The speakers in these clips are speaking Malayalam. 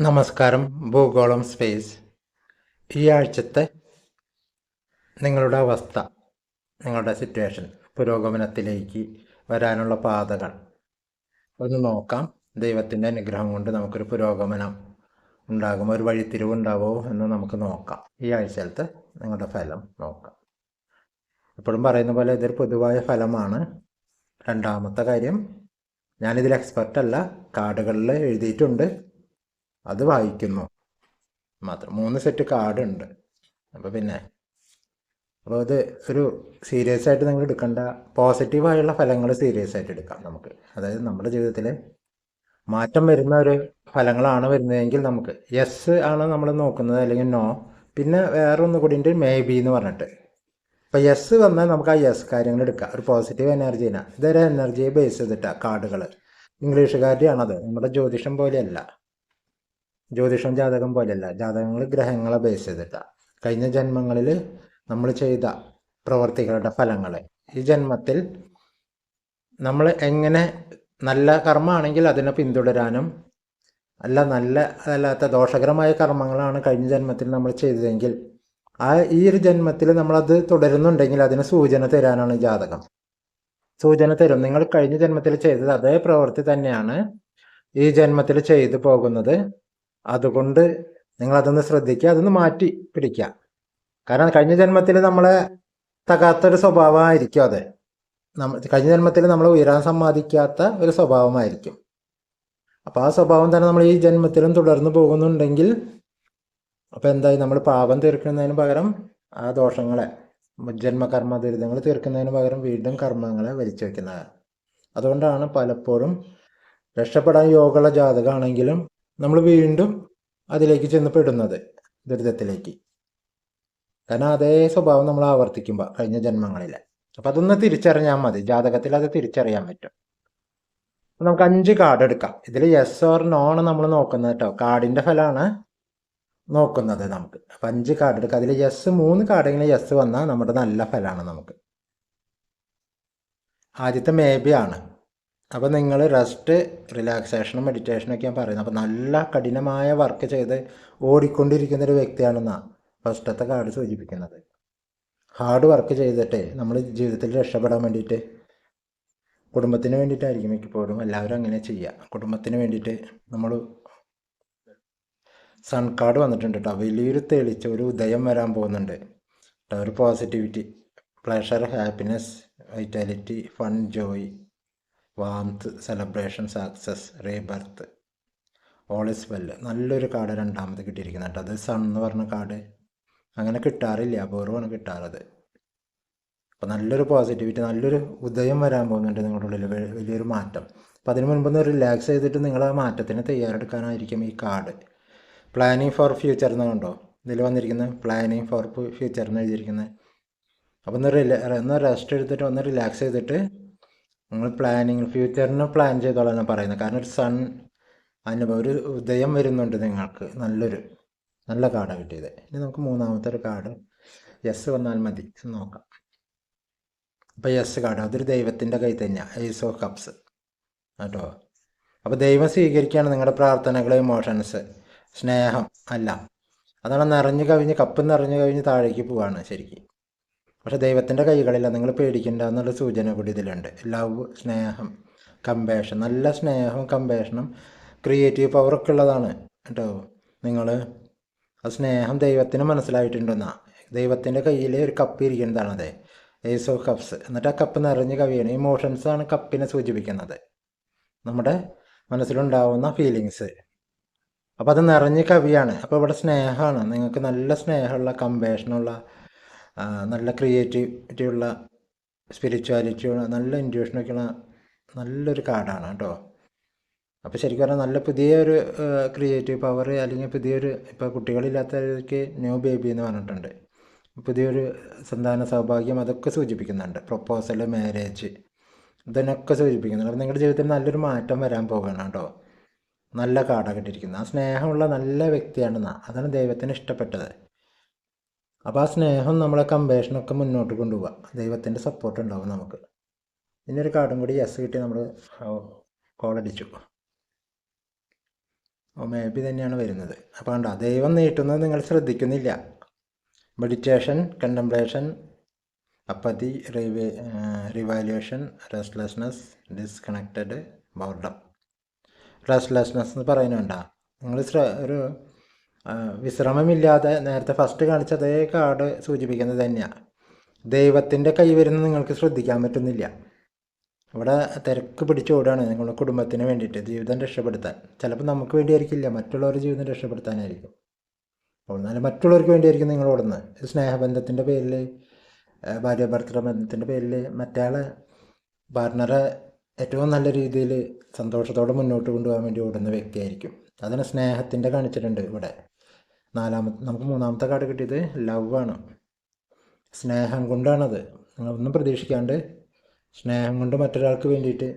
നമസ്കാരം ഭൂഗോളം സ്പേസ്. ഈ ആഴ്ചത്തെ നിങ്ങളുടെ അവസ്ഥ നിങ്ങളുടെ സിറ്റുവേഷൻ പുരോഗമനത്തിലേക്ക് വരാനുള്ള പാതകൾ. ഒന്ന് നോക്കാം. ദൈവത്തിന്റെ അനുഗ്രഹം കൊണ്ട് നമുക്കൊരു പുരോഗമനം ഉണ്ടാകും. ഒരു വഴിത്തിരിവ് ഉണ്ടാവോ എന്ന് നമുക്ക് നോക്കാം. ഈ ആഴ്ചയിലത്തെ നിങ്ങളുടെ ഫലം നോക്കാം. എപ്പോഴും പറയുന്ന പോലെ ഇതൊരു പൊതുവായ ഫലമാണ്. രണ്ടാമത്തെ കാര്യം ഞാനിതിൽ എക്സ്പെർട്ടല്ല കാർഡുകളിൽ എഴുതിയിട്ടുണ്ട്. അത് വായിക്കുന്നു. മാത്രം മൂന്ന് സെറ്റ് കാർഡ് ഉണ്ട്. അപ്പോൾ പിന്നെ അപ്പോൾ ഇത് ഒരു സീരിയസ് ആയിട്ട് നിങ്ങൾ എടുക്കേണ്ട. പോസിറ്റീവായുള്ള ഫലങ്ങൾ സീരിയസ് ആയിട്ട് എടുക്കാം നമുക്ക്. അതായത് നമ്മുടെ ജീവിതത്തിൽ മാറ്റം വരുന്ന ഒരു ഫലങ്ങളാണ് വരുന്നതെങ്കിൽ നമുക്ക് യെസ് ആണ് നമ്മൾ നോക്കുന്നത് അല്ലെങ്കിൽ നോ പിന്നെ വേറെ ഒന്ന് കൂടി ഉണ്ട് മേ ബി എന്ന് പറഞ്ഞിട്ട്. അപ്പോൾ യെസ് വന്നാൽ നമുക്ക് ആ യെസ് കാര്യങ്ങൾ എടുക്കാം. ഒരു പോസിറ്റീവ് എനർജീനാണ് ഇതൊരു എനർജിയെ ബേസ് ചെയ്തിട്ടാണ് കാർഡുകൾ ഇംഗ്ലീഷുകാരുടെയാണത് നമ്മുടെ ജ്യോതിഷം പോലെയല്ല. ജ്യോതിഷം ജാതകം പോലെയല്ല ജാതകങ്ങൾ ഗ്രഹങ്ങളെ ബേസ് ചെയ്തിട്ടാണ് കഴിഞ്ഞ ജന്മങ്ങളിൽ നമ്മൾ ചെയ്ത പ്രവർത്തികളുടെ ഫലങ്ങൾ ഈ ജന്മത്തിൽ നമ്മൾ എങ്ങനെ നല്ല കർമ്മമാണെങ്കിൽ അതിനെ പിന്തുടരാനും അല്ല നല്ല അല്ലാത്ത ദോഷകരമായ കർമ്മങ്ങളാണ് കഴിഞ്ഞ ജന്മത്തിൽ നമ്മൾ ചെയ്തതെങ്കിൽ ആ ഈ ഒരു ജന്മത്തിൽ നമ്മളത് തുടരുന്നുണ്ടെങ്കിൽ അതിന് സൂചന തരാനാണ് ജാതകം. സൂചന തരും. നിങ്ങൾ കഴിഞ്ഞ ജന്മത്തിൽ ചെയ്തത് അതേ പ്രവൃത്തി തന്നെയാണ് ഈ ജന്മത്തിൽ ചെയ്തു പോകുന്നത്. അതുകൊണ്ട് നിങ്ങൾ അതൊന്ന് ശ്രദ്ധിക്കുക അതൊന്ന് മാറ്റി പിടിക്കുക. കാരണം കഴിഞ്ഞ ജന്മത്തിൽ നമ്മളെ തകാത്തൊരു സ്വഭാവമായിരിക്കും അത്. നമ്മ കഴിഞ്ഞ ജന്മത്തിൽ നമ്മൾ ഉയരാൻ സമ്മതിക്കാത്ത ഒരു സ്വഭാവമായിരിക്കും. അപ്പോൾ ആ സ്വഭാവം തന്നെ നമ്മൾ ഈ ജന്മത്തിലും തുടർന്ന് പോകുന്നുണ്ടെങ്കിൽ അപ്പോൾ എന്തായി? നമ്മൾ പാപം തീർക്കുന്നതിന് പകരം ആ ദോഷങ്ങളെ ജന്മകർമ്മ കർമ്മ ദുരിതങ്ങൾ തീർക്കുന്നതിന് പകരം വീണ്ടും കർമ്മങ്ങളെ വലിച്ചു വയ്ക്കുന്നത്. അതുകൊണ്ടാണ് പലപ്പോഴും രക്ഷപ്പെടാൻ യോഗമുള്ള ജാതകമാണെങ്കിലും നമ്മൾ വീണ്ടും അതിലേക്ക് ചെന്ന് പെടുന്നത് ദുരിതത്തിലേക്ക്. കാരണം അതേ സ്വഭാവം നമ്മൾ ആവർത്തിക്കുമ്പോൾ കഴിഞ്ഞ ജന്മങ്ങളിൽ. അപ്പം അതൊന്ന് തിരിച്ചറിഞ്ഞാൽ മതി. ജാതകത്തിൽ അത് തിരിച്ചറിയാൻ പറ്റും. നമുക്ക് അഞ്ച് കാർഡ് എടുക്കാം. ഇതിൽ യെസ് ഓർ നോൺ നമ്മൾ നോക്കുന്നത് കേട്ടോ. കാർഡിന്റെ ഫലമാണ് നോക്കുന്നത് നമുക്ക്. അപ്പം അഞ്ച് കാർഡ് എടുക്കാം. അതിൽ യെസ് മൂന്ന് കാർഡെങ്കിലും യെസ് വന്നാൽ നമ്മുടെ നല്ല ഫലമാണ് നമുക്ക്. ആദ്യത്തെ മേ ബി ആണ്. അപ്പോൾ നിങ്ങൾ റെസ്റ്റ് റിലാക്സേഷനും മെഡിറ്റേഷനും ഒക്കെ ഞാൻ പറയുന്നത് അപ്പോൾ നല്ല കഠിനമായ വർക്ക് ചെയ്ത് ഓടിക്കൊണ്ടിരിക്കുന്ന ഒരു വ്യക്തിയാണെന്നാണ് ഫസ്റ്റത്തെ കാർഡ് സൂചിപ്പിക്കുന്നത്. ഹാർഡ് വർക്ക് ചെയ്തിട്ട് നമ്മൾ ജീവിതത്തിൽ രക്ഷപ്പെടാൻ വേണ്ടിയിട്ട് കുടുംബത്തിന് വേണ്ടിയിട്ടായിരിക്കും മിക്കപ്പോഴും എല്ലാവരും അങ്ങനെ ചെയ്യുക കുടുംബത്തിന് വേണ്ടിയിട്ട് നമ്മൾ സൺ കാർഡ് വന്നിട്ടുണ്ട് കേട്ടോ വലിയൊരു തെളിച്ച ഒരു ഉദയം വരാൻ പോകുന്നുണ്ട്. കേട്ടോ ഒരു positivity pleasure happiness vitality fun joy warmth celebration success rebirth all is well നല്ലൊരു കാർഡ് രണ്ടാമത് കിട്ടിയിരിക്കുന്നത് കേട്ടോ. അത് സൺ എന്ന് പറഞ്ഞ കാർഡ്. അങ്ങനെ കിട്ടാറില്ല. അപൂർവമാണ് കിട്ടാറത്. അപ്പോൾ നല്ലൊരു പോസിറ്റിവിറ്റി നല്ലൊരു ഉദയം വരാൻ പോകുന്നുണ്ട് നിങ്ങളുടെ ഉള്ളിൽ വലിയൊരു മാറ്റം. അപ്പോൾ അതിന് മുൻപൊന്ന് റിലാക്സ് ചെയ്തിട്ട് നിങ്ങൾ ആ മാറ്റത്തിന് തയ്യാറെടുക്കാനായിരിക്കും ഈ കാർഡ്. പ്ലാനിങ് ഫോർ ഫ്യൂച്ചർ എന്ന് കണ്ടോ? ഇതിൽ വന്നിരിക്കുന്നത് പ്ലാനിങ് ഫോർ ഫ്യൂച്ചർ എന്ന് എഴുതിയിരിക്കുന്നത് അപ്പോൾ ഒന്ന് റില ഒന്ന് റെസ്റ്റ് എടുത്തിട്ട് ഒന്ന് റിലാക്സ് ചെയ്തിട്ട് നിങ്ങൾ പ്ലാനിങ് ഫ്യൂച്ചറിന് പ്ലാൻ ചെയ്തോളാണ് പറയുന്നത് കാരണം ഒരു സൺ അനുഭവം ഒരു ഉദയം വരുന്നുണ്ട് നിങ്ങൾക്ക്. നല്ലൊരു നല്ല കാർഡാണ് കിട്ടിയത്. ഇനി നമുക്ക് മൂന്നാമത്തെ ഒരു കാർഡ് യെസ് വന്നാൽ മതി. നോക്കാം. അപ്പോൾ യെസ് കാർഡ് അതൊരു ദൈവത്തിന്റെ കൈ തന്നെയാണ് ഐസ് ഓഫ് കപ്സ് കേട്ടോ? അപ്പോൾ ദൈവം സ്വീകരിക്കുകയാണ് നിങ്ങളുടെ പ്രാർത്ഥനകൾ ഇമോഷൻസ് സ്നേഹം അല്ല അതാണ് നിറഞ്ഞു കവിഞ്ഞ് കപ്പ് നിറഞ്ഞു കവിഞ്ഞ് താഴേക്ക് പോവാണ് ശരിക്കും. പക്ഷെ ദൈവത്തിന്റെ കൈകളില്ല. നിങ്ങൾ പേടിക്കണ്ട എന്നുള്ള സൂചന കൂടി ഇതിലുണ്ട്. ലവ് സ്നേഹം കമ്പേഷൻ നല്ല സ്നേഹവും കമ്പേഷനും ക്രിയേറ്റീവ് പവറൊക്കെ ഉള്ളതാണ് കേട്ടോ. നിങ്ങൾ ആ സ്നേഹം ദൈവത്തിന് മനസ്സിലായിട്ടുണ്ടെന്നാ. ദൈവത്തിന്റെ കയ്യിൽ ഒരു കപ്പ് ഇരിക്കുന്നതാണ് അതെ. ഏസ് ഓഫ് കപ്സ് എന്നിട്ട് ആ കപ്പ് നിറഞ്ഞ് കവിയാണ്. ഇമോഷൻസ് ആണ് കപ്പിനെ സൂചിപ്പിക്കുന്നത്. നമ്മുടെ മനസ്സിലുണ്ടാവുന്ന ഫീലിങ്സ് അപ്പോൾ അത് നിറഞ്ഞ് കവിയാണ്. അപ്പോൾ ഇവിടെ സ്നേഹമാണ്. നിങ്ങൾക്ക് നല്ല സ്നേഹമുള്ള കമ്പേഷനുള്ള നല്ല ക്രിയേറ്റിവിറ്റി ഉള്ള സ്പിരിച്വാലിറ്റി ഉള്ള നല്ല ഇന്റുവേഷനൊക്കെ ഉള്ള നല്ലൊരു കാർഡാണ് കേട്ടോ. അപ്പോൾ ശരിക്കും പറഞ്ഞാൽ നല്ല പുതിയൊരു ക്രിയേറ്റീവ് പവർ അല്ലെങ്കിൽ പുതിയൊരു ഇപ്പോൾ കുട്ടികളില്ലാത്തവർക്ക് ന്യൂ ബേബി എന്ന് പറഞ്ഞിട്ടുണ്ട്. പുതിയൊരു സന്താന സൗഭാഗ്യം അതൊക്കെ സൂചിപ്പിക്കുന്നുണ്ട്. പ്രൊപ്പോസൽ മാരേജ് ഇതിനൊക്കെ സൂചിപ്പിക്കുന്നുണ്ട്. അപ്പോൾ നിങ്ങളുടെ ജീവിതത്തിൽ നല്ലൊരു മാറ്റം വരാൻ പോവുകയാണ് കേട്ടോ. നല്ല കാർഡാണ് കിട്ടിയിരിക്കുന്നത്. ആ സ്നേഹമുള്ള നല്ല വ്യക്തിയാണെന്നാണ് അതാണ് ദൈവത്തിന് ഇഷ്ടപ്പെട്ടത്. അപ്പോൾ ആ സ്നേഹം നമ്മളെ കമ്പേഷനൊക്കെ മുന്നോട്ട് കൊണ്ടുപോവുക ദൈവത്തിന്റെ സപ്പോർട്ട് ഉണ്ടാവും നമുക്ക്. ഇനി ഒരു കാർഡും കൂടി യെസ് കിട്ടി നമ്മൾ കോളടിച്ചു മേ ബി തന്നെയാണ് വരുന്നത്. അപ്പോൾ കണ്ടോ ദൈവം നീട്ടുന്നത് നിങ്ങൾ ശ്രദ്ധിക്കുന്നില്ല. Meditation contemplation apathy rev revaluation restlessness disconnected boredom restlessness എന്ന് പറയുന്നുണ്ടോ നിങ്ങൾ ഒരു വിശ്രമമില്ലാതെ നേരത്തെ ഫസ്റ്റ് കാണിച്ച അതേ കാർഡ് സൂചിപ്പിക്കുന്നത് തന്നെയാണ് ദൈവത്തിന്റെ കൈ വരുന്നത് നിങ്ങൾക്ക് ശ്രദ്ധിക്കാൻ പറ്റുന്നില്ല. ഇവിടെ തിരക്ക് പിടിച്ചോടുകയാണ് നിങ്ങളുടെ കുടുംബത്തിന് വേണ്ടിയിട്ട് ജീവിതം രക്ഷപ്പെടുത്താൻ. ചിലപ്പോൾ നമുക്ക് വേണ്ടിയായിരിക്കില്ല മറ്റുള്ളവരുടെ ജീവിതം രക്ഷപ്പെടുത്താനായിരിക്കും. എന്നാലും മറ്റുള്ളവർക്ക് വേണ്ടിയായിരിക്കും നിങ്ങൾ ഓടുന്നത്. സ്നേഹബന്ധത്തിന്റെ പേരിൽ ഭാര്യ ഭർത്തൃ ബന്ധത്തിന്റെ പേരിൽ മറ്റയാളെ പാർട്ട്ണറെ ഏറ്റവും നല്ല രീതിയിൽ സന്തോഷത്തോടെ മുന്നോട്ട് കൊണ്ടുപോകാൻ വേണ്ടി ഓടുന്ന വ്യക്തിയായിരിക്കും. അതിന് സ്നേഹത്തിന്റെ കാണിച്ചിട്ടുണ്ട് ഇവിടെ. നാലാമത്തെ നമുക്ക് മൂന്നാമത്തെ കാർഡ് കിട്ടിയത് ലവ് ആണ്. സ്നേഹം കൊണ്ടാണത്. നിങ്ങളൊന്നും പ്രതീക്ഷിക്കാണ്ട് സ്നേഹം കൊണ്ട് മറ്റൊരാൾക്ക് വേണ്ടിയിട്ട്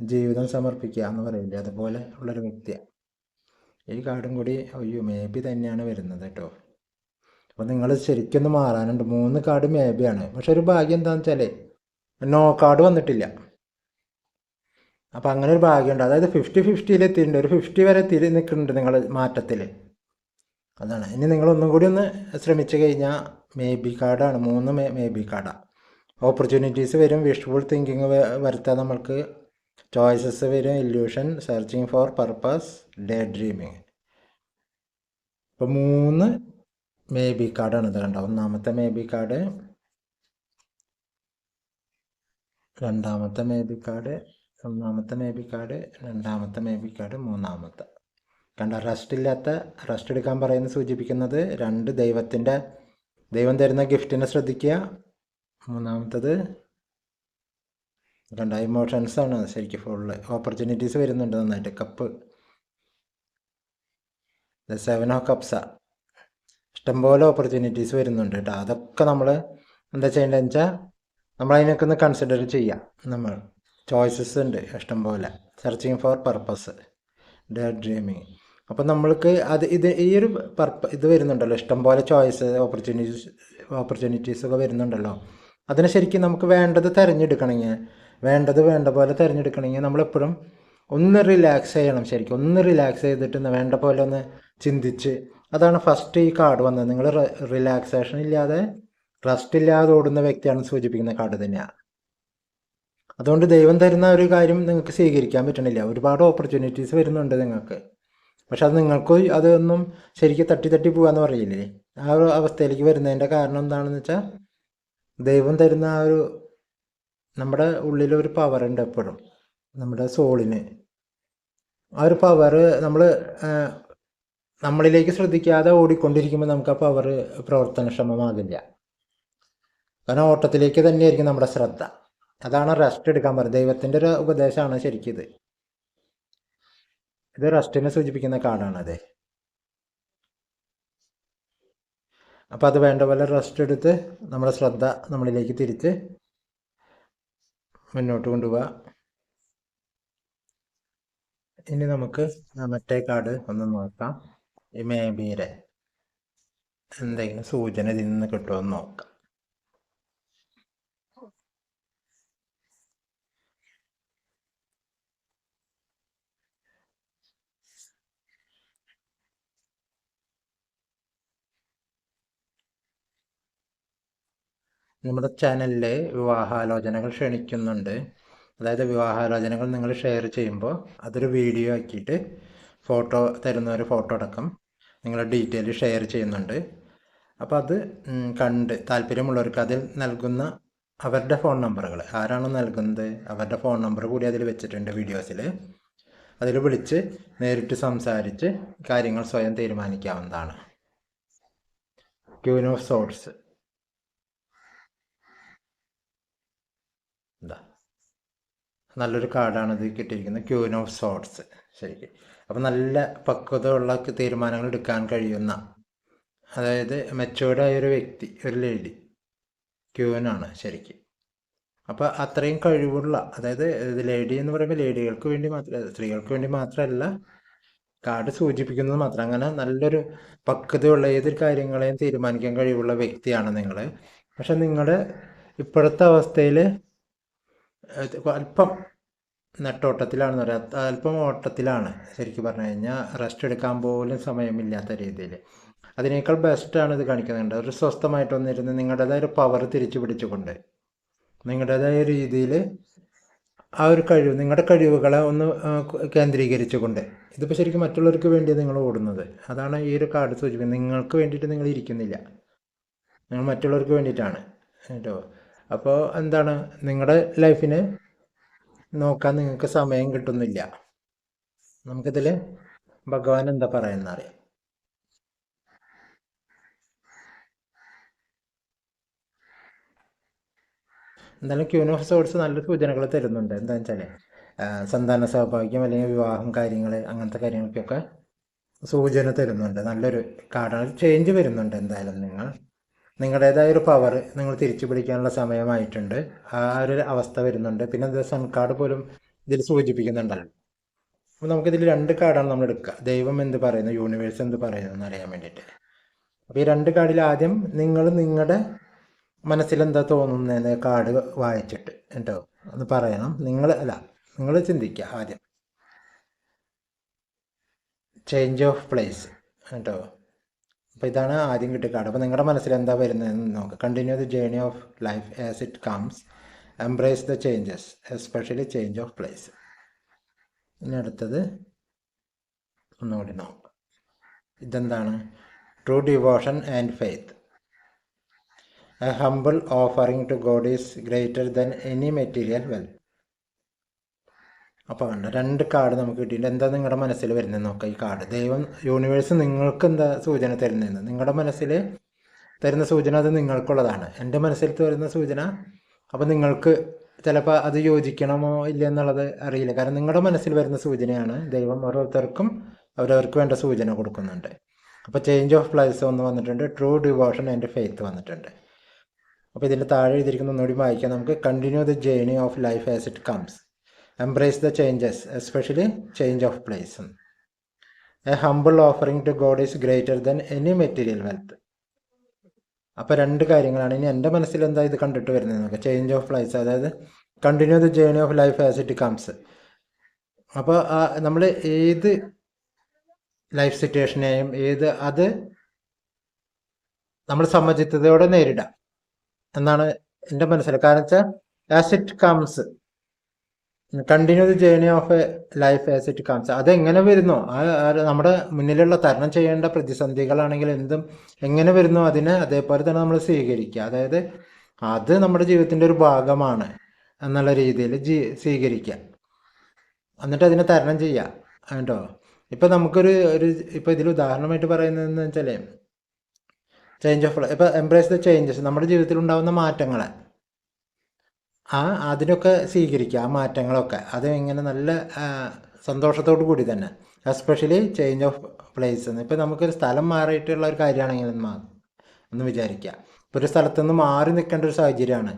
ജീവിതം സമർപ്പിക്കുക എന്ന് പറയില്ലേ അതുപോലെ ഉള്ളൊരു വ്യക്തിയാണ് ഈ കാർഡും കൂടി അയ്യോ മേ ബി തന്നെയാണ് വരുന്നത് കേട്ടോ. അപ്പോൾ നിങ്ങൾ ശരിക്കൊന്ന് മാറാനുണ്ട്. മൂന്ന് കാർഡ് മേ ബി ആണ്. പക്ഷെ ഒരു ഭാഗ്യം എന്താണെന്ന് വെച്ചാൽ നോ കാർഡ് വന്നിട്ടില്ല. അപ്പോൾ അങ്ങനെ ഒരു ഭാഗ്യമുണ്ട് അതായത് ഫിഫ്റ്റി ഫിഫ്റ്റിയിൽ എത്തിയിട്ടുണ്ട്. ഒരു ഫിഫ്റ്റി വരെ തിരി നിൽക്കുന്നുണ്ട് നിങ്ങൾ മാറ്റത്തിൽ അതാണ്. ഇനി നിങ്ങളൊന്നും കൂടി ഒന്ന് ശ്രമിച്ചു കഴിഞ്ഞാൽ മേ ബി കാർഡാണ്. മൂന്ന് മേ മേ ബി കാർഡാണ് ഓപ്പർച്യൂണിറ്റീസ് വരും. വിഷ്വൽ തിങ്കിങ് വരുത്താൻ നമ്മൾക്ക്. ചോയ്സസ് വരും. Illusion searching for purpose daydreaming ഇപ്പോൾ മൂന്ന് മേ ബി കാർഡാണ് ഇത് കണ്ടോ. ഒന്നാമത്തെ മേ ബി കാർഡ്. രണ്ടാമത്തെ മേ ബി കാർഡ്. ഒന്നാമത്തെ മേ ബി കാർഡ്. രണ്ടാമത്തെ മേ ബി കാർഡ്. മൂന്നാമത്തെ. കണ്ട റെസ്റ്റില്ലാത്ത റെസ്റ്റ് എടുക്കാൻ പറയുന്നത് സൂചിപ്പിക്കുന്നത് രണ്ട് ദൈവത്തിന്റെ ദൈവം തരുന്ന ഗിഫ്റ്റിനെ ശ്രദ്ധിക്കുക. മൂന്നാമത്തത് കണ്ട ഇമോഷൻസ് ആണ് ശരിക്കും ഫുള്ള് ഓപ്പർച്യൂണിറ്റീസ് വരുന്നുണ്ട് നന്നായിട്ട്. Cup. The seven of cups ഇഷ്ടംപോലെ ഓപ്പർച്യൂണിറ്റീസ് വരുന്നുണ്ട് കേട്ടോ. അതൊക്കെ നമ്മൾ എന്താ ചെയ്യേണ്ടതെന്ന് വെച്ചാൽ നമ്മൾ അതിനൊക്കെ ഒന്ന് കൺസിഡർ ചെയ്യാം. നമ്മൾ ചോയ്സസ് ഉണ്ട് ഇഷ്ടംപോലെ. Searching for purpose day dreaming അപ്പോൾ നമ്മൾക്ക് അത് ഇത് ഈ ഒരു പർപ്പ ഇത് വരുന്നുണ്ടല്ലോ. ഇഷ്ടംപോലെ ചോയ്സ് ഓപ്പർച്യൂണിറ്റീസ് ഓപ്പർച്യൂണിറ്റീസ് ഒക്കെ വരുന്നുണ്ടല്ലോ. അതിനെ ശരിക്കും നമുക്ക് വേണ്ടത് തിരഞ്ഞെടുക്കണമെങ്കിൽ വേണ്ടത് വേണ്ട പോലെ തിരഞ്ഞെടുക്കണമെങ്കിൽ നമ്മളെപ്പോഴും ഒന്ന് റിലാക്സ് ചെയ്യണം ശരിക്കും. ഒന്ന് റിലാക്സ് ചെയ്തിട്ട് വേണ്ട പോലെ ഒന്ന് ചിന്തിച്ച്. അതാണ് ഫസ്റ്റ് ഈ കാർഡ് വന്നത്. നിങ്ങൾ റിലാക്സേഷൻ ഇല്ലാതെ റെസ്റ്റ് ഇല്ലാതെ ഓടുന്ന വ്യക്തിയാണ് സൂചിപ്പിക്കുന്ന കാർഡ് തന്നെയാണ് അതുകൊണ്ട് ദൈവം തരുന്ന ഒരു കാര്യം നിങ്ങൾക്ക് സ്വീകരിക്കാൻ പറ്റണില്ല. ഒരുപാട് ഓപ്പർച്യൂണിറ്റീസ് വരുന്നുണ്ട് നിങ്ങൾക്ക്. പക്ഷെ അത് നിങ്ങൾക്ക് അതൊന്നും ശരിക്കും തട്ടി തട്ടി പോകാന്ന് പറയില്ലേ? ആ ഒരു അവസ്ഥയിലേക്ക് വരുന്നതിന്റെ കാരണം എന്താണെന്ന് വെച്ചാൽ ദൈവം തരുന്ന ആ ഒരു നമ്മുടെ ഉള്ളിലൊരു പവർ ഉണ്ട് എപ്പോഴും. നമ്മുടെ സോളിന് ആ ഒരു പവർ നമ്മൾ നമ്മളിലേക്ക് ശ്രദ്ധിക്കാതെ ഓടിക്കൊണ്ടിരിക്കുമ്പോൾ നമുക്ക് ആ പവർ പ്രവർത്തനക്ഷമമാകില്ല. കാരണം ഓട്ടത്തിലേക്ക് തന്നെയായിരിക്കും നമ്മുടെ ശ്രദ്ധ. അതാണ് റെസ്റ്റ് എടുക്കാൻ പറയുന്നത്. ദൈവത്തിന്റെ ഒരു ഉപദേശമാണ് ശരിക്കും ഇത് ഇത് റസ്റ്റിനെ സൂചിപ്പിക്കുന്ന കാർഡാണ് അതെ. അപ്പോൾ അത് വേണ്ട പോലെ റെസ്റ്റ് എടുത്ത് നമ്മുടെ ശ്രദ്ധ നമ്മളിലേക്ക് തിരിച്ച് മുന്നോട്ട് കൊണ്ടുപോവാം. ഇനി നമുക്ക് മറ്റേ കാർഡ് ഒന്ന് നോക്കാം. ഈ മേബിയുടെ എന്തെങ്കിലും സൂചന ഇതിൽ നിന്ന് കിട്ടുമോ എന്ന് നോക്കാം. നമ്മുടെ ചാനലിൽ വിവാഹാലോചനകൾ ക്ഷണിക്കുന്നുണ്ട്. അതായത് വിവാഹാലോചനകൾ നിങ്ങൾ ഷെയർ ചെയ്യുമ്പോൾ അതൊരു വീഡിയോ ആക്കിയിട്ട് ഫോട്ടോ തരുന്ന ഒരു ഫോട്ടോ അടക്കം നിങ്ങളുടെ ഡീറ്റെയിൽ ഷെയർ ചെയ്യുന്നുണ്ട്. അപ്പോൾ അത് കണ്ട് താല്പര്യമുള്ളവർക്ക് അതിൽ നൽകുന്ന അവരുടെ ഫോൺ നമ്പറുകൾ ആരാണോ നൽകുന്നത് അവരുടെ ഫോൺ നമ്പർ കൂടി അതിൽ വെച്ചിട്ടുണ്ട് വീഡിയോസിൽ അതിൽ വിളിച്ച് നേരിട്ട് സംസാരിച്ച് കാര്യങ്ങൾ സ്വയം തീരുമാനിക്കാവുന്നതാണ്. ക്യൂൻ ഓഫ് സോട്സ് എന്താ നല്ലൊരു കാർഡാണ് ഇത് കിട്ടിയിരിക്കുന്നത്. ക്യൂൻ ഓഫ് സോട്സ് ശരിക്കും. അപ്പോൾ നല്ല പക്വതയുള്ള തീരുമാനങ്ങൾ എടുക്കാൻ കഴിയുന്ന അതായത് മെച്ചൂർഡ് ഒരു വ്യക്തി ഒരു ലേഡി ക്യൂനാണ് ശരിക്കും. അപ്പോൾ അത്രയും കഴിവുള്ള അതായത് ഇത് ലേഡി എന്ന് പറയുമ്പോൾ ലേഡികൾക്ക് വേണ്ടി മാത്രം സ്ത്രീകൾക്ക് വേണ്ടി മാത്രമല്ല കാർഡ് സൂചിപ്പിക്കുന്നത് മാത്രം. അങ്ങനെ നല്ലൊരു പക്വതയുള്ള ഏതൊരു കാര്യങ്ങളെയും തീരുമാനിക്കാൻ കഴിവുള്ള വ്യക്തിയാണ് നിങ്ങൾ പക്ഷെ നിങ്ങളുടെ ഇപ്പോഴത്തെ അവസ്ഥയിൽ അല്പം നെട്ടോട്ടത്തിലാണെന്ന് പറയാം. അല്പം ഓട്ടത്തിലാണ് ശരിക്കും പറഞ്ഞു കഴിഞ്ഞാൽ റെസ്റ്റ് എടുക്കാൻ പോലും സമയമില്ലാത്ത രീതിയിൽ. അതിനേക്കാൾ ബെസ്റ്റാണ് ഇത് കാണിക്കുന്നുണ്ട്. ഒരു സ്വസ്ഥമായിട്ട് വന്നിരുന്ന് നിങ്ങളുടേതായ ഒരു പവർ തിരിച്ചു പിടിച്ചുകൊണ്ട് നിങ്ങളുടേതായ രീതിയിൽ ആ ഒരു കഴിവ് നിങ്ങളുടെ കഴിവുകളെ ഒന്ന് കേന്ദ്രീകരിച്ചുകൊണ്ട് ഇതിപ്പോൾ ശരിക്കും മറ്റുള്ളവർക്ക് വേണ്ടി നിങ്ങൾ ഓടുന്നത്. അതാണ് ഈ ഒരു കാർഡ് സൂചിപ്പിക്കുന്നത്. നിങ്ങൾക്ക് വേണ്ടിയിട്ട് നിങ്ങൾ ഇരിക്കുന്നില്ല. നിങ്ങൾ മറ്റുള്ളവർക്ക് വേണ്ടിയിട്ടാണ്. കേട്ടോ? അപ്പോൾ എന്താണ് നിങ്ങളുടെ ലൈഫിന് നോക്കാൻ നിങ്ങൾക്ക് സമയം കിട്ടുന്നില്ല. നമുക്കിതിൽ ഭഗവാൻ എന്താ പറയുന്ന അറിയാം? എന്തായാലും ക്യൂൻ ഓഫ് സോഴ്സ് നല്ല സൂചനകൾ തരുന്നുണ്ട്. എന്താണെന്ന് വെച്ചാൽ സന്താന സൗഭാഗ്യം അല്ലെങ്കിൽ വിവാഹം കാര്യങ്ങൾ അങ്ങനത്തെ കാര്യങ്ങൾക്കൊക്കെ സൂചന തരുന്നുണ്ട്. നല്ലൊരു കാർഡാണ്. ചേഞ്ച് വരുന്നുണ്ട് എന്തായാലും നിങ്ങൾ. നിങ്ങളുടേതായ ഒരു പവർ നിങ്ങൾ തിരിച്ചു പിടിക്കാനുള്ള സമയമായിട്ടുണ്ട്. ആ ഒരു അവസ്ഥ വരുന്നുണ്ട്. പിന്നെ സൺ കാർഡ് പോലും ഇതിൽ സൂചിപ്പിക്കുന്നുണ്ടല്ലോ. അപ്പോൾ നമുക്കിതിൽ രണ്ട് കാർഡാണ് നമ്മൾ എടുക്കുക. ദൈവം എന്ത് പറയുന്നു യൂണിവേഴ്സ് എന്ത് പറയുന്നു എന്ന് അറിയാൻ വേണ്ടിയിട്ട്. അപ്പോൾ ഈ രണ്ട് കാർഡിൽ ആദ്യം നിങ്ങൾ നിങ്ങളുടെ മനസ്സിലെന്താ തോന്നുന്നതെന്ന് കാർഡ് വായിച്ചിട്ട് കേട്ടോ. ഒന്ന് പറയണം. നിങ്ങൾ അല്ല നിങ്ങൾ ചിന്തിക്കുക ആദ്യം. ചേഞ്ച് ഓഫ് പ്ലേസ് കേട്ടോ. അപ്പോൾ ഇതാണ് ആദ്യം കിട്ടിയ കാർഡ് അപ്പോൾ നിങ്ങളുടെ മനസ്സിൽ എന്താ വരുന്നതെന്ന് നോക്കുക continue the journey of life as it comes embrace the changes especially change of place ഇനി അടുത്തത് ഒന്നുകൂടി നോക്കാം. ഇതെന്താണ്? True devotion and faith a humble offering to God is greater than any material well അപ്പോൾ കണ്ട രണ്ട് കാർഡ് നമുക്ക് കിട്ടിയിട്ടുണ്ട്. എന്താ നിങ്ങളുടെ മനസ്സിൽ വരുന്നത്? നോക്കാം ഈ കാർഡ് ദൈവം യൂണിവേഴ്സ് നിങ്ങൾക്ക് എന്താ സൂചന തരുന്നതെന്ന്? നിങ്ങളുടെ മനസ്സിൽ തരുന്ന സൂചന അത് നിങ്ങൾക്കുള്ളതാണ്. എന്റെ മനസ്സിൽ തരുന്ന സൂചന അപ്പോൾ നിങ്ങൾക്ക് ചിലപ്പോൾ അത് യോജിക്കണമോ ഇല്ല എന്നുള്ളത് അറിയില്ല. കാരണം നിങ്ങളുടെ മനസ്സിൽ വരുന്ന സൂചനയാണ് ദൈവം ഓരോരുത്തർക്കും അവരവർക്ക് വേണ്ട സൂചന കൊടുക്കുന്നുണ്ട്. അപ്പോൾ ചേഞ്ച് ഓഫ് പ്ലേസ് ഒന്ന് വന്നിട്ടുണ്ട്. ട്രൂ ഡിവോഷൻ ആൻഡ് ഫെയ്ത്ത് വന്നിട്ടുണ്ട്. അപ്പോൾ ഇതിന്റെ താഴെ എഴുതിയിരിക്കുന്ന ഒന്നുകൂടി വായിക്കാം നമുക്ക്. Continue the journey of life as it comes embrace the changes especially change of place a humble offering to God is greater than any material wealth അപ്പോൾ രണ്ട് കാര്യങ്ങളാണ്. ഇനി എന്റെ മനസ്സിൽ എന്താ ഇത് കണ്ടിട്ട് വരുന്നത്? നോക്കാം ചേഞ്ച് ഓഫ് പ്ലേസ് അതായത് continue the journey of life as it comes അപ്പോൾ നമ്മൾ ഏത് ലൈഫ് സിറ്റുവേഷനെയും ഏത് അത് നമ്മൾ സമചിത്തതയോടെ നേരിടാം. എന്നാണ് എന്റെ മനസ്സിൽ. കാരണം വെച്ചാൽ as it comes continue the journey of a life as it comes അതെങ്ങനെ വരുന്നു? നമ്മുടെ മുന്നിലുള്ള തരണം ചെയ്യേണ്ട പ്രതിസന്ധികളാണെങ്കിൽ എന്തും എങ്ങനെ വരുന്നു അതിനെ അതേപോലെ തന്നെ നമ്മൾ സ്വീകരിക്കുക. അതായത് അത് നമ്മുടെ ജീവിതത്തിന്റെ ഒരു ഭാഗമാണ് എന്നുള്ള രീതിയിൽ ജീ സ്വീകരിക്കുക. എന്നിട്ട് അതിനെ തരണം ചെയ്യുക. കേട്ടോ ഇപ്പം നമുക്കൊരു ഒരു ഇപ്പം ഇതിൽ ഉദാഹരണമായിട്ട് പറയുന്നതെന്ന് വെച്ചാൽ ചേഞ്ച് ഓഫ് ഇപ്പം എംബ്രേസ് ദ ചേഞ്ചസ് നമ്മുടെ ജീവിതത്തിൽ ഉണ്ടാകുന്ന മാറ്റങ്ങളെ. ആ അതിനൊക്കെ സ്വീകരിക്കുക ആ മാറ്റങ്ങളൊക്കെ. അത് ഇങ്ങനെ നല്ല സന്തോഷത്തോടു കൂടി തന്നെ. എസ്പെഷ്യലി ചേഞ്ച് ഓഫ് പ്ലേസ് എന്ന്. ഇപ്പം നമുക്കൊരു സ്ഥലം മാറിയിട്ടുള്ള ഒരു കാര്യമാണെങ്കിൽ ഒന്ന് വിചാരിക്കുക. ഇപ്പോൾ ഒരു സ്ഥലത്തു നിന്ന് മാറി നിൽക്കേണ്ട ഒരു സാഹചര്യമാണ്.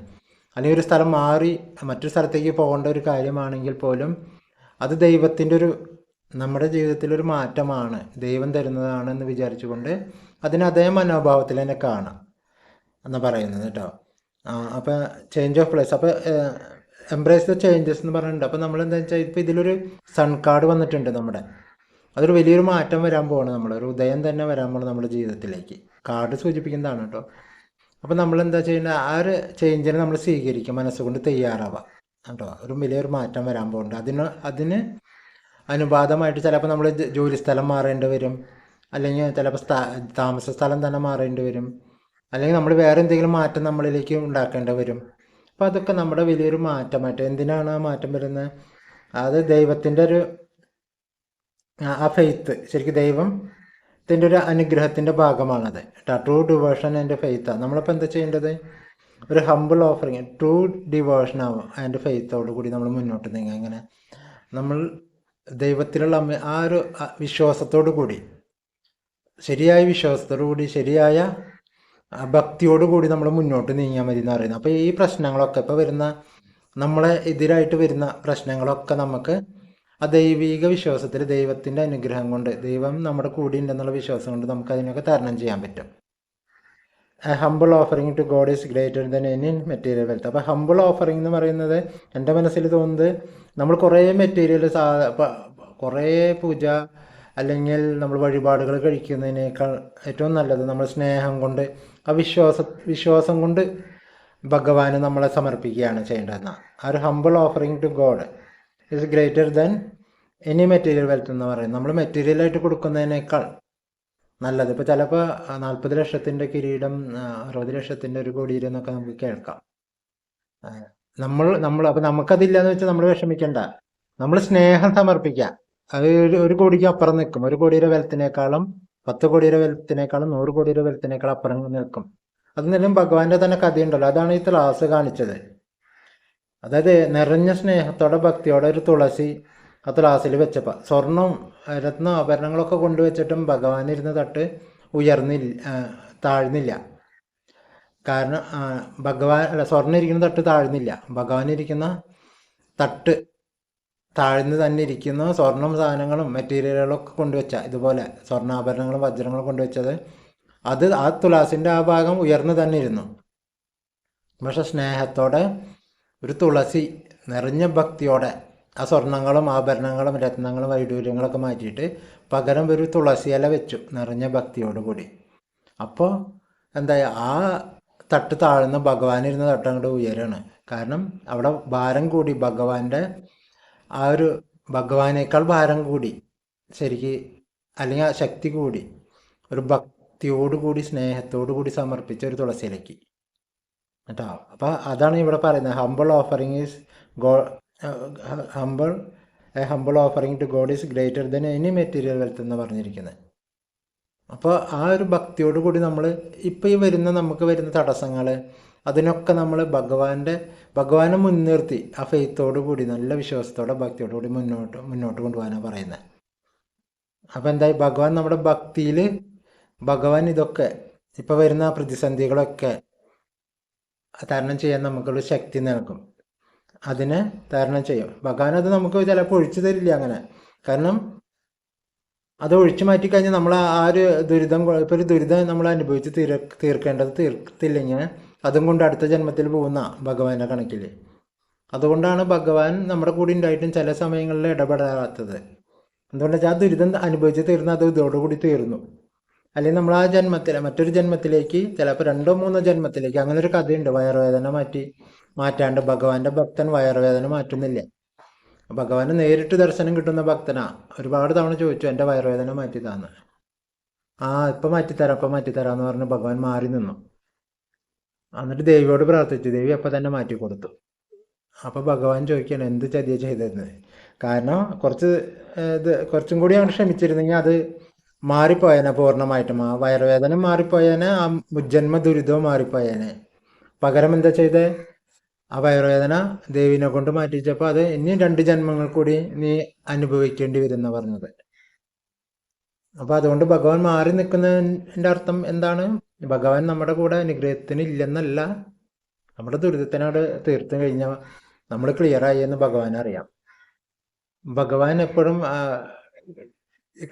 അല്ലെങ്കിൽ ഒരു സ്ഥലം മാറി മറ്റൊരു സ്ഥലത്തേക്ക് പോകേണ്ട ഒരു കാര്യമാണെങ്കിൽ പോലും അത് ദൈവത്തിന്റെ ഒരു നമ്മുടെ ജീവിതത്തിലൊരു മാറ്റമാണ്. ദൈവം തരുന്നതാണെന്ന് വിചാരിച്ചുകൊണ്ട് അതിന് അതേ മനോഭാവത്തിൽ തന്നെ കാണാം എന്ന് പറയുന്നത് കേട്ടോ. ആ അപ്പോൾ ചേഞ്ച് ഓഫ് പ്ലേസ് അപ്പോൾ എംബ്രേസ് ദ ചേഞ്ചസ് എന്ന് പറഞ്ഞിട്ടുണ്ട്. അപ്പോൾ നമ്മൾ എന്താ വെച്ചാൽ ഇപ്പോൾ ഇതിലൊരു സൺ കാർഡ് വന്നിട്ടുണ്ട് നമ്മുടെ. അതൊരു വലിയൊരു മാറ്റം വരാൻ പോവാണ് നമ്മൾ ഒരു ഉദയം തന്നെ വരാൻ പോകണം നമ്മുടെ ജീവിതത്തിലേക്ക്. കാർഡ് സൂചിപ്പിക്കുന്നതാണ് കേട്ടോ. അപ്പോൾ നമ്മൾ എന്താ ചെയ്യുന്നത്? ആ ഒരു ചേഞ്ചിനെ നമ്മൾ സ്വീകരിക്കും. മനസ്സുകൊണ്ട് തയ്യാറാവുക കേട്ടോ. ഒരു വലിയൊരു മാറ്റം വരാൻ പോകുന്നുണ്ട് അതിന് അതിന് അനുപാതമായിട്ട് ചിലപ്പോൾ നമ്മൾ ജോലി സ്ഥലം മാറേണ്ടി വരും. അല്ലെങ്കിൽ ചിലപ്പോൾ താമസ സ്ഥലം തന്നെ മാറേണ്ടി വരും. അല്ലെങ്കിൽ നമ്മൾ വേറെ എന്തെങ്കിലും മാറ്റം നമ്മളിലേക്ക് ഉണ്ടാക്കേണ്ടി വരും. അപ്പം അതൊക്കെ നമ്മുടെ വലിയൊരു മാറ്റമായിട്ട് എന്തിനാണ് ആ മാറ്റം വരുന്നത് അത് ദൈവത്തിന്റെ ഒരു ആ- ഫെയ്ത്ത് ശരിക്കും ദൈവം ത്തിന്റെ ഒരു അനുഗ്രഹത്തിന്റെ ഭാഗമാണത്. ട്രൂ ഡിവേഷൻ ആൻഡ് ഫെയ്ത്താണ് നമ്മളിപ്പോൾ എന്താ ചെയ്യേണ്ടത്? ഒരു ഹമ്പിൾ ഓഫറിങ് ട്രൂ ഡിവേഷൻ ആവും ആൻഡ് ഫെയ്ത്തോടു കൂടി നമ്മൾ മുന്നോട്ട് നീങ്ങുക അങ്ങനെ നമ്മൾ ദൈവത്തിലുള്ള അമ്മ- ആ ഒരു വിശ്വാസത്തോടു കൂടി ശരിയായ വിശ്വാസത്തോടു കൂടി ശരിയായ ആ, ഭക്തിയോടു കൂടി നമ്മൾ മുന്നോട്ട് നീങ്ങിയാൽ മതി എന്ന് പറയുന്നത്. അപ്പോൾ ഈ പ്രശ്നങ്ങളൊക്കെ ഇപ്പോൾ വരുന്ന നമ്മളെ എതിരായിട്ട് വരുന്ന പ്രശ്നങ്ങളൊക്കെ നമുക്ക് ആ ദൈവിക വിശ്വാസത്തിൽ ദൈവത്തിന്റെ അനുഗ്രഹം കൊണ്ട് ദൈവം നമ്മുടെ കൂടെ ഉണ്ടെന്നുള്ള വിശ്വാസം കൊണ്ട് നമുക്ക് അതിനൊക്കെ തരണം ചെയ്യാൻ പറ്റും. Humble offering to God is greater than any material wealth അപ്പോൾ ഹമ്പിൾ ഓഫറിങ് എന്ന് പറയുന്നത് എന്റെ മനസ്സിൽ തോന്നുന്നത് നമ്മൾ കുറേ മെറ്റീരിയൽ സാ കുറേ പൂജ അല്ലെങ്കിൽ നമ്മൾ വഴിപാടുകൾ കഴിക്കുന്നതിനേക്കാൾ ഏറ്റവും നല്ലത് നമ്മൾ സ്നേഹം കൊണ്ട് ആ വിശ്വാസ വിശ്വാസം കൊണ്ട് ഭഗവാന് നമ്മളെ സമർപ്പിക്കുകയാണ് ചെയ്യേണ്ടതെന്ന്. ആ ഒരു humble offering to God is greater than any material wealth എന്ന് പറയും നമ്മൾ മെറ്റീരിയലായിട്ട് കൊടുക്കുന്നതിനേക്കാൾ നല്ലത്. ഇപ്പോൾ ചിലപ്പോൾ നാൽപ്പത് ലക്ഷത്തിന്റെ കിരീടം അറുപത് ലക്ഷത്തിന്റെ ഒരു കോടി എന്നൊക്കെ നമുക്ക് കേൾക്കാം. നമ്മൾ നമ്മൾ അപ്പോൾ നമുക്കതില്ലാന്ന് വെച്ചാൽ നമ്മൾ വിഷമിക്കണ്ട. നമ്മൾ സ്നേഹം സമർപ്പിക്കുക അത് ഒരു കോടിക്ക് അപ്പുറം നിൽക്കും. ഒരു കോടിയുടെ വെൽത്തിനേക്കാളും പത്ത് കോടിയുടെ വെൽത്തിനേക്കാളും നൂറ് കോടിയുടെ വെൽത്തിനേക്കാളും അപ്പുറം നിൽക്കും. അത് നിന്നും ഭഗവാന്റെ തന്നെ കഥയുണ്ടല്ലോ. അതാണ് ഈ ത്ലാസ് കാണിച്ചത്. അതായത് നിറഞ്ഞ സ്നേഹത്തോടെ ഭക്തിയോടെ ഒരു തുളസി ആ തുളസിൽ വെച്ചപ്പോൾ സ്വർണം രത്ന ആഭരണങ്ങളൊക്കെ കൊണ്ടുവച്ചിട്ടും ഭഗവാൻ ഇരുന്ന് തട്ട് ഉയർന്നില്ല താഴ്ന്നില്ല. കാരണം ഭഗവാൻ അല്ല സ്വർണം ഇരിക്കുന്ന തട്ട് താഴ്ന്നില്ല. ഭഗവാൻ ഇരിക്കുന്ന തട്ട് താഴ്ന്ന് തന്നെ ഇരിക്കുന്ന സ്വർണം സാധനങ്ങളും മെറ്റീരിയലുകളൊക്കെ കൊണ്ടുവച്ച ഇതുപോലെ സ്വർണാഭരണങ്ങളും വജ്രങ്ങളും കൊണ്ടുവച്ചത് അത് ആ തുളസിന്റെ ആ ഭാഗം ഉയർന്നു തന്നെ ഇരുന്നു. പക്ഷെ സ്നേഹത്തോടെ ഒരു തുളസി നിറഞ്ഞ ഭക്തിയോടെ ആ സ്വർണങ്ങളും ആഭരണങ്ങളും രത്നങ്ങളും വൈഡൂര്യങ്ങളൊക്കെ മാറ്റിയിട്ട് പകരം ഒരു തുളസി ഇല വെച്ചു നിറഞ്ഞ ഭക്തിയോടുകൂടി. അപ്പോൾ എന്താ ആ തട്ട് താഴ്ന്ന ഭഗവാനിരുന്ന തട്ട് ഉയരാണ്. കാരണം അവിടെ ഭാരം കൂടി ഭഗവാന്റെ ആ ഒരു ഭഗവാനേക്കാൾ ഭാരം കൂടി ശരിക്ക് അല്ലെങ്കിൽ ആ ശക്തി കൂടി ഒരു ഭക്തിയോട് കൂടി സ്നേഹത്തോടു കൂടി സമർപ്പിച്ച ഒരു തുളസിയിലേക്ക്. കേട്ടോ? അപ്പോൾ അതാണ് ഇവിടെ പറയുന്നത്. Humble offering is go humble a humble offering to God is greater than any material wealth എന്ന് പറഞ്ഞിരിക്കുന്നത്. അപ്പോൾ ആ ഒരു ഭക്തിയോട് കൂടി നമ്മൾ ഇപ്പോൾ ഈ വരുന്ന നമുക്ക് വരുന്ന തടസ്സങ്ങൾ അതിനൊക്കെ നമ്മൾ ഭഗവാന്റെ ഭഗവാനെ മുൻനിർത്തി ആ ഫെയ്ത്തോടു കൂടി നല്ല വിശ്വാസത്തോടെ ഭക്തിയോടു കൂടി മുന്നോട്ട് മുന്നോട്ട് കൊണ്ടുപോകാനാണ് പറയുന്നത് അപ്പോൾ എന്തായി? ഭഗവാൻ നമ്മുടെ ഭക്തിയിൽ ഭഗവാൻ ഇതൊക്കെ ഇപ്പോൾ വരുന്ന പ്രതിസന്ധികളൊക്കെ തരണം ചെയ്യാൻ നമുക്കുള്ള ശക്തി നൽകും. അതിനെ തരണം ചെയ്യും. ഭഗവാൻ അത് നമുക്ക് ചിലപ്പോൾ ഒഴിച്ചു തരില്ല അങ്ങനെ. കാരണം അത് ഒഴിച്ചു മാറ്റിക്കഴിഞ്ഞാൽ നമ്മൾ ആ ഒരു ദുരിതം ഇപ്പോൾ ഒരു ദുരിതം നമ്മൾ അനുഭവിച്ച് തീർ തീർക്കേണ്ടത് തീർത്തില്ലെങ്കിൽ അതും കൊണ്ട് അടുത്ത ജന്മത്തിൽ പോകുന്ന ഭഗവാന്റെ കണക്കിൽ അതുകൊണ്ടാണ് ഭഗവാൻ നമ്മുടെ കൂടെ ഉണ്ടായിട്ടും ചില സമയങ്ങളിൽ ഇടപെടാത്തത്. എന്തുകൊണ്ടാ ആ ദുരിതം അനുഭവിച്ച് തീർന്ന അത് ഇതോടുകൂടി തീർന്നു. അല്ലെങ്കിൽ നമ്മൾ ആ ജന്മത്തിൽ മറ്റൊരു ജന്മത്തിലേക്ക് ചിലപ്പോൾ രണ്ടോ മൂന്നോ ജന്മത്തിലേക്ക് അങ്ങനെ ഒരു കഥയുണ്ട്. വയറുവേദന മാറ്റി മാറ്റാണ്ട് ഭഗവാന്റെ ഭക്തൻ വയറുവേദന മാറ്റുന്നില്ല. ഭഗവാന് നേരിട്ട് ദർശനം കിട്ടുന്ന ഭക്തനാ. ഒരുപാട് തവണ ചോദിച്ചു എന്റെ വയറുവേദന മാറ്റി താന്ന് ആ ഇപ്പം മാറ്റിത്തരാം ഇപ്പം മാറ്റിത്തരാം എന്ന് പറഞ്ഞ് ഭഗവാൻ മാറി നിന്നു. എന്നിട്ട് ദേവിയോട് പ്രാർത്ഥിച്ചു. ദേവി അപ്പം തന്നെ മാറ്റി കൊടുത്തു. അപ്പോൾ ഭഗവാൻ ചോദിക്കുകയാണ് എന്ത് ചതിയ ചെയ്തതെന്ന്? കാരണം കുറച്ച് ഇത് കുറച്ചും കൂടി അവൻ ക്ഷമിച്ചിരുന്നെങ്കിൽ അത് മാറിപ്പോയേനെ പൂർണമായിട്ടും. ആ വയറുവേദന മാറിപ്പോയേനെ ആ ജന്മ ദുരിതവും മാറിപ്പോയേനെ. പകരം എന്താ ചെയ്തേ? ആ വയറുവേദന ദേവിനെ കൊണ്ട് മാറ്റിച്ചപ്പോൾ അത് ഇനി രണ്ട് ജന്മങ്ങൾ കൂടി നീ അനുഭവിക്കേണ്ടി വരുന്ന പറഞ്ഞത്. അപ്പൊ അതുകൊണ്ട് ഭഗവാൻ മാറി നിൽക്കുന്നതിന്റെ അർത്ഥം എന്താണ്? ഭഗവാൻ നമ്മുടെ കൂടെ അനുഗ്രഹത്തിന് ഇല്ലെന്നല്ല നമ്മുടെ ദുരിതത്തിനോട് തീർത്തു കഴിഞ്ഞാൽ നമ്മൾ ക്ലിയറായി എന്ന് ഭഗവാൻ അറിയാം. ഭഗവാൻ എപ്പോഴും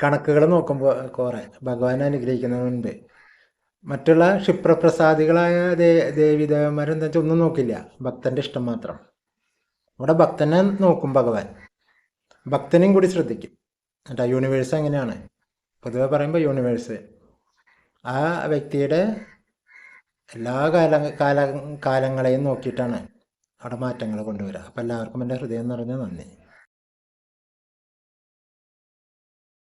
കണക്കുകൾ നോക്കുമ്പോൾ കുറെ ഭഗവാൻ മുൻപ് മറ്റുള്ള ക്ഷിപ്രപ്രസാദികളായ ദേ ദേവിദേവന്മാരെന്താ വെച്ചാൽ ഒന്നും നോക്കില്ല. ഭക്തന്റെ ഇഷ്ടം മാത്രം. അവിടെ ഭക്തനെ നോക്കും ഭഗവാൻ. ഭക്തനെയും കൂടി ശ്രദ്ധിക്കും. എന്നിട്ട് യൂണിവേഴ്സ് അങ്ങനെയാണ്. പൊതുവെ പറയുമ്പോൾ യൂണിവേഴ്സ് ആ വ്യക്തിയുടെ എല്ലാ കാല കാല കാലങ്ങളെയും നോക്കിയിട്ടാണ് അവിടെ മാറ്റങ്ങൾ കൊണ്ടുവരിക. അപ്പോൾ എല്ലാവർക്കും എന്റെ ഹൃദയം നിറഞ്ഞ നന്ദി.